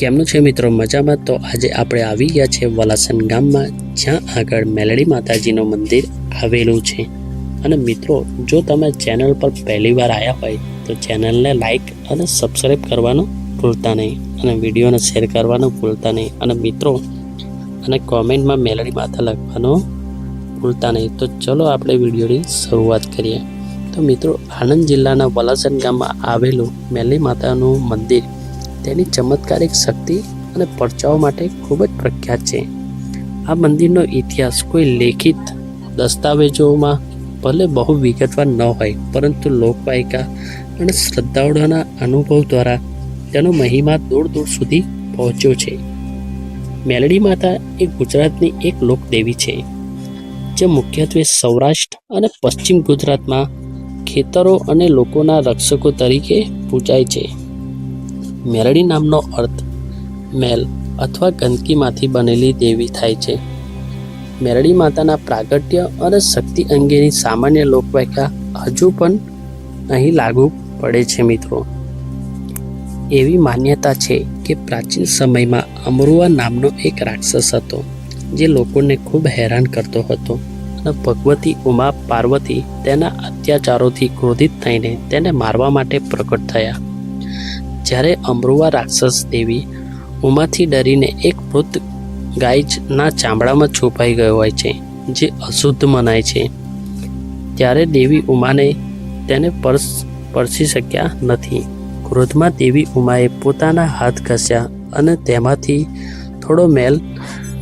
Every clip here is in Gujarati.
કેમનું છે મિત્રો? મજામાં? તો આજે આપણે આવી ગયા છે વલાસન ગામમાં, જ્યાં આગળ મેલડી માતાજીનું મંદિર આવેલું છે. અને મિત્રો, જો તમે ચેનલ પર પહેલી વાર આવ્યા હોય, તો ચેનલને લાઈક અને સબસ્ક્રાઈબ કરવાનું ભૂલતા નહીં. અને વિડીયોને શેર કરવાનું ભૂલતા નહીં. અને મિત્રો, અને કોમેન્ટમાં મેલડી માતા લખવાનું ભૂલતા નહીં. તો ચલો આપણે વિડીયોની શરૂઆત કરીએ. તો મિત્રો, આણંદ જિલ્લાના વલાસન ગામમાં આવેલું મેલડી માતાનું મંદિર તેની ચમત્કારિક શક્તિ અને પરચાઓ માટે ખૂબ જ પ્રખ્યાત છે. આ મંદિરનો ઇતિહાસ કોઈ લેખિત દસ્તાવેજોમાં ભલે બહુ વિગતવાર ન હોય, પરંતુ લોકવાયકા અને શ્રદ્ધાળુઓના અનુભવ દ્વારા તેનો મહિમા દૂર દૂર સુધી પહોંચ્યો છે. મેલડી માતા એ ગુજરાતની એક લોકદેવી છે, જે મુખ્યત્વે સૌરાષ્ટ્ર અને પશ્ચિમ ગુજરાતમાં ખેતરો અને લોકોના રક્ષકો તરીકે પૂજાય છે. મેલડી નામનો અર્થ મેલ અથવા ગંદકીમાંથી બનેલી દેવી થાય છે. મેરડી માતાના પ્રાગટ્ય અને શક્તિ અંગેની સામાન્ય લોકવાયકા હજુ પણ અહીં લાગુ પડે છે મિત્રો. એવી માન્યતા છે કે પ્રાચીન સમયમાં અમરુઆ નામનો એક રાક્ષસ હતો, જે લોકોને ખૂબ હેરાન કરતો હતો અને ભગવતી ઉમા પાર્વતી તેના અત્યાચારોથી ક્રોધિત થઈને તેને મારવા માટે પ્રગટ થયા. જ્યારે અમરુઆ રાક્ષસ દેવી ઉમાથી ડરીને એક મૃત ગાયના ચામડામાં છુપાઈ ગયો હોય છે, જે અશુદ્ધ મનાય છે. ત્યારે દેવી ઉમાને તેને પરસ, પરસી શક્યા નથી. ક્રોધમાં દેવી ઉમાએ પોતાના હાથ ઘસ્યા અને તેમાંથી થોડો મેલ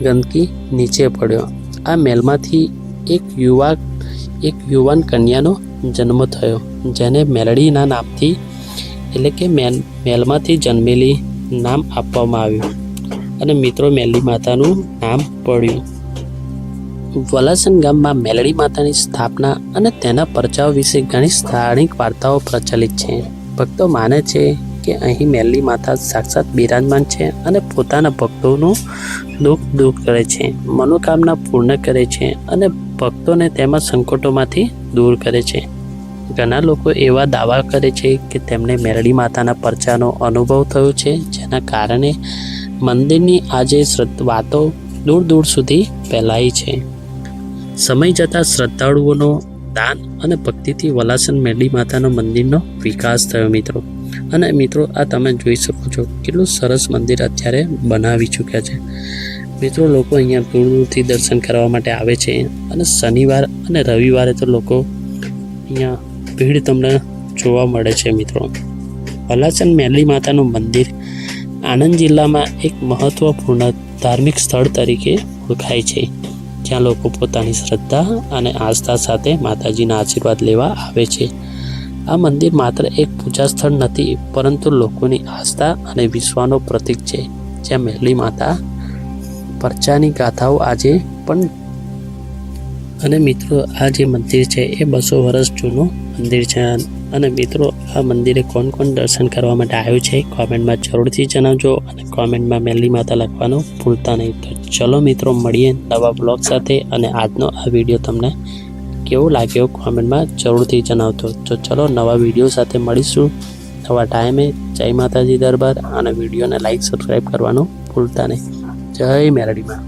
ગંદકી નીચે પડ્યો. આ મેલમાંથી એક યુવા, એક યુવાન કન્યાનો જન્મ થયો, જેને મેલડીના નામથી એટલે કે મેલ મેલમાંથી જન્મેલી નામ આપવામાં આવ્યું અને મિત્રો મેલડી માતાનું નામ પડ્યું. વલાસન ગામમાં મેલડી માતાની સ્થાપના અને તેના પરચાવ વિશે ઘણી સ્થાનિક વાર્તાઓ પ્રચલિત છે. ભક્તો માને છે કે અહીં મેલડી માતા સાક્ષાત બિરાજમાન છે અને પોતાના ભક્તોનું દુઃખ દૂર કરે છે, મનોકામના પૂર્ણ કરે છે અને ભક્તોને તેમાં સંકટોમાંથી દૂર કરે છે. ઘણા લોકો એવા દાવા કરે છે કે તેમને મેરડી માતાના પરચાનો અનુભવ થયો છે, જેના કારણે મંદિરની આજે વાતો દૂર દૂર સુધી ફેલાઈ છે. સમય જતાં શ્રદ્ધાળુઓનો દાન અને ભક્તિથી વલાસન મેરડી માતાનો મંદિરનો વિકાસ થયો મિત્રો. અને મિત્રો, આ તમે જોઈ શકો છો કેટલું સરસ મંદિર અત્યારે બનાવી ચૂક્યા છે. મિત્રો, લોકો અહીંયા દૂર દૂરથી દર્શન કરવા માટે આવે છે અને શનિવાર અને રવિવારે તો લોકો અહીંયા ભીડ તમને જોવા મળે છે મિત્રો. અલાચન મેલી માતાનું મંદિર આણંદ જિલ્લામાં એક મહત્વપૂર્ણ ધાર્મિક સ્થળ તરીકે ઓળખાય છે. જ્યાં લોકો પોતાની શ્રદ્ધા અને આસ્થા સાથે માતાજીના આશીર્વાદ લેવા આવે છે. આ મંદિર માત્ર એક પૂજા સ્થળ નથી, પરંતુ લોકોની આસ્થા અને વિશ્વાનો પ્રતીક છે. જ્યાં મહેલી માતા પરચાની ગાથાઓ આજે પણ અને મિત્રો, આ જે મંદિર છે, એ બસો વર્ષ જૂનું મંદિર છે. અને મિત્રો, આ મંદિરે કોણ કોણ દર્શન કરવા માટે આવ્યું છે, કોમેન્ટમાં જરૂરથી જણાવજો અને કોમેન્ટમાં મેલી માતા લખવાનું ભૂલતા નહીં. તો ચલો મિત્રો, મળીએ નવા બ્લોગ સાથે અને આજનો આ વીડિયો તમને કેવો લાગ્યો કોમેન્ટમાં જરૂરથી જણાવજો. તો ચલો નવા વીડિયો સાથે મળીશું. નવા ટાઈમે જય માતાજી દરબાર અને વિડીયોને લાઈક સબસ્ક્રાઈબ કરવાનું ભૂલતા નહીં. જય મેરડીમાં